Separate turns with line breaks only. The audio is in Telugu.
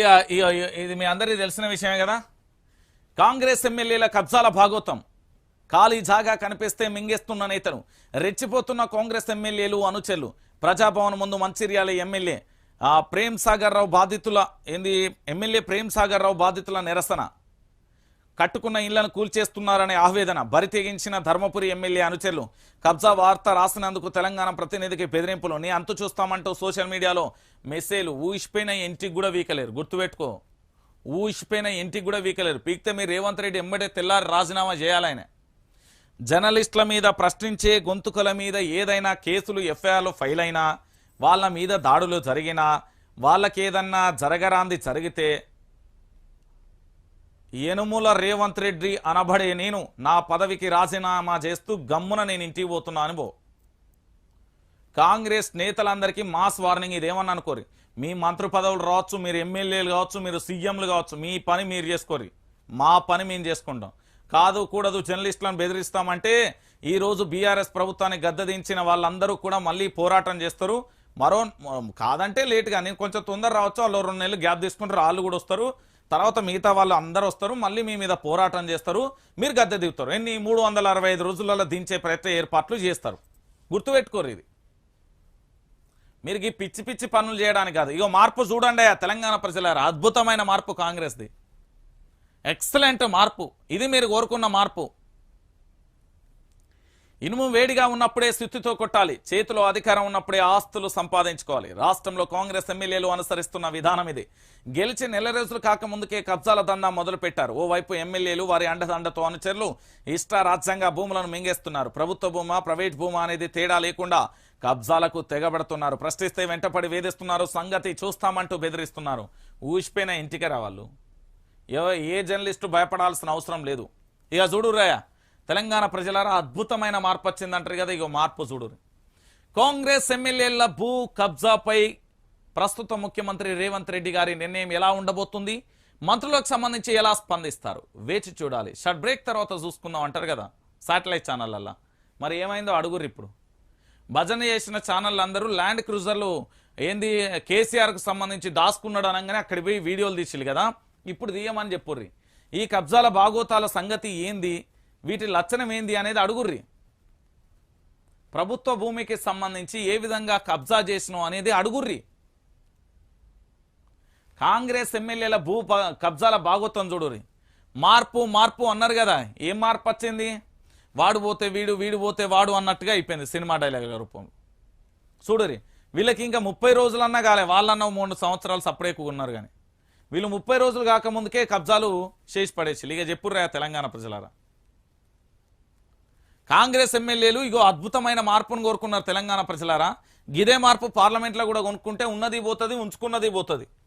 ఇది మీ అందరికీ తెలిసిన విషయమే కదా? కాంగ్రెస్ ఎమ్మెల్యేల కబ్జాల భాగోతం. ఖాళీ జాగా కనిపిస్తే మింగేస్తున్న నేతలు రెచ్చిపోతున్న కాంగ్రెస్ ఎమ్మెల్యేలు అనుచరులు. ప్రజాభవన్ ముందు మంచిర్యాల ఎమ్మెల్యే. ఆ, ప్రేమ్ సాగర్ రావు బాధితుల ఏంది? ఎమ్మెల్యే ప్రేమ్ సాగర్ రావు బాధితుల నిరసన. కట్టుకున్న ఇళ్ళను కూల్చేస్తున్నారనే ఆవేదన. బరితెగించిన ధర్మపురి ఎమ్మెల్యే అనుచరులు కబ్జా వార్త రాసినందుకు తెలంగాణ ప్రతినిధికి బెదిరింపులు నీ అంతు చూస్తామంటూ సోషల్ మీడియాలో మెసేజ్లు ఊసిపోయిన ఇంటికి కూడా వీకలేరు. గుర్తుపెట్టుకో. ఊసిపోయిన ఇంటికి కూడా వీకలేరు. పీక్తే మీరు రేవంత్ రెడ్డి ఎమ్మడే తెల్లారి రాజీనామా చేయాలయన జర్నలిస్టుల మీద ప్రశ్నించే గొంతుకల మీద ఏదైనా కేసులు ఎఫ్ఐఆర్లు ఫైల్ అయినా వాళ్ళ మీద దాడులు జరిగినా వాళ్ళకేదన్నా జరగరాంది జరిగితే యనుముల రేవంత్ రెడ్డి అనబడే నేను నా పదవికి రాజీనామా చేస్తూ గమ్మున నేను ఇంటికి పోతున్నా అనుభో. కాంగ్రెస్ నేతలందరికీ మాస్ వార్నింగ్ ఇదేమని అనుకోరి. మీ మంత్రి పదవులు రావచ్చు మీరు ఎమ్మెల్యేలు కావచ్చు మీరు సీఎంలు కావచ్చు మీ పని మీరు చేసుకోరి. మా పని మేము చేసుకుంటాం. కాదు కూడదు జర్నలిస్టులను బెదిరిస్తామంటే ఈరోజు బీఆర్ఎస్ ప్రభుత్వాన్ని గద్దదించిన వాళ్ళందరూ కూడా మళ్ళీ పోరాటం చేస్తారు. మరో కాదంటే లేట్గా నేను కొంచెం తొందర రావచ్చు వాళ్ళు రెండు నెలలు గ్యాప్ తీసుకుంటారు వాళ్ళు కూడా వస్తారు. తర్వాత మిగతా వాళ్ళు అందరూ వస్తారు మళ్ళీ మీ మీద పోరాటం చేస్తారు మీరు గద్దె దిగుతారు. ఎన్ని? మూడు వందల అరవై ఐదు రోజులలో దించే ప్రయత్న ఏర్పాట్లు చేస్తారు. గుర్తుపెట్టుకోరు ఇది. మీరు ఈ పిచ్చి పిచ్చి పనులు చేయడానికి కాదు. ఇగో మార్పు చూడండి ఆ తెలంగాణ ప్రజలారా. అద్భుతమైన మార్పు కాంగ్రెస్ది. ఎక్సలెంట్ మార్పు. ఇది మీరు కోరుకున్న మార్పు. ఇనుము వేడిగా ఉన్నప్పుడే స్థితితో కొట్టాలి. చేతిలో అధికారం ఉన్నప్పుడే ఆస్తులు సంపాదించుకోవాలి. రాష్ట్రంలో కాంగ్రెస్ ఎమ్మెల్యేలు అనుసరిస్తున్న విధానం ఇది. గెలిచి నెల రోజులు కాకముందుకే కబ్జాల దందా మొదలుపెట్టారు. ఓవైపు ఎమ్మెల్యేలు వారి అండదండతో అనుచరులు ఇష్ట రాజ్యాంగ భూములను మింగేస్తున్నారు. ప్రభుత్వ భూమా ప్రైవేట్ భూమా అనేది తేడా లేకుండా కబ్జాలకు తెగబడుతున్నారు. ప్రశ్నిస్తే వెంటపడి వేధిస్తున్నారు. సంగతి చూస్తామంటూ బెదిరిస్తున్నారు. ఊసిపోయిన ఇంటికి రావాళ్ళు. ఏ జర్నలిస్టు భయపడాల్సిన అవసరం లేదు. ఇక చూడు రాయా తెలంగాణ ప్రజలారా అద్భుతమైన మార్పు వచ్చిందంటారు కదా ఇక మార్పు చూడు కాంగ్రెస్ ఎమ్మెల్యేల భూ కబ్జాపై ప్రస్తుత ముఖ్యమంత్రి రేవంత్ రెడ్డి గారి నిర్ణయం ఎలా ఉండబోతుంది మంత్రులకు సంబంధించి ఎలా స్పందిస్తారు వేచి చూడాలి. షట్ బ్రేక్ తర్వాత చూసుకుందాం అంటారు కదా శాటిలైట్ ఛానళ్ళల్లో. మరి ఏమైందో అడుగురు ఇప్పుడు. భజన చేసిన ఛానల్ అందరూ ల్యాండ్ క్రూజర్లు ఏంది కేసీఆర్కు సంబంధించి దాసుకున్నాడు అనగానే అక్కడికి పోయి వీడియోలు తీసిల్లు కదా ఇప్పుడు తీయమని చెప్పుర్రి. ఈ కబ్జాల బాగోతాల సంగతి ఏంది వీటి లక్షణం ఏంది అనేది అడుగుర్రి. ప్రభుత్వ భూమికి సంబంధించి ఏ విధంగా కబ్జా చేసినావు అనేది అడుగుర్రి. కాంగ్రెస్ ఎమ్మెల్యేల భూ కబ్జాల బాగోత్వం చూడుర్రి. మార్పు మార్పు అన్నారు కదా ఏం మార్పు వచ్చింది? వాడు పోతే వీడు వీడు పోతే వాడు అన్నట్టుగా అయిపోయింది సినిమా డైలాగ్ రూపంలో. చూడురి వీళ్ళకి ఇంకా ముప్పై రోజులన్నా కాలే వాళ్ళన్న మూడు సంవత్సరాలు సపరేట్గా ఉన్నారు కానీ. వీళ్ళు ముప్పై రోజులు కాకముందుకే కబ్జాలు చేసి పడేసి ఇక చెప్పుర్రా తెలంగాణ ప్రజలారా. కాంగ్రెస్ ఎమ్మెల్యేలు ఇగో అద్భుతమైన మార్పును కోరుకున్నారు తెలంగాణ ప్రజలారా. గిదే మార్పు పార్లమెంట్లో కూడా కొనుక్కుంటే ఉన్నది పోతుంది ఉంచుకున్నది పోతుంది.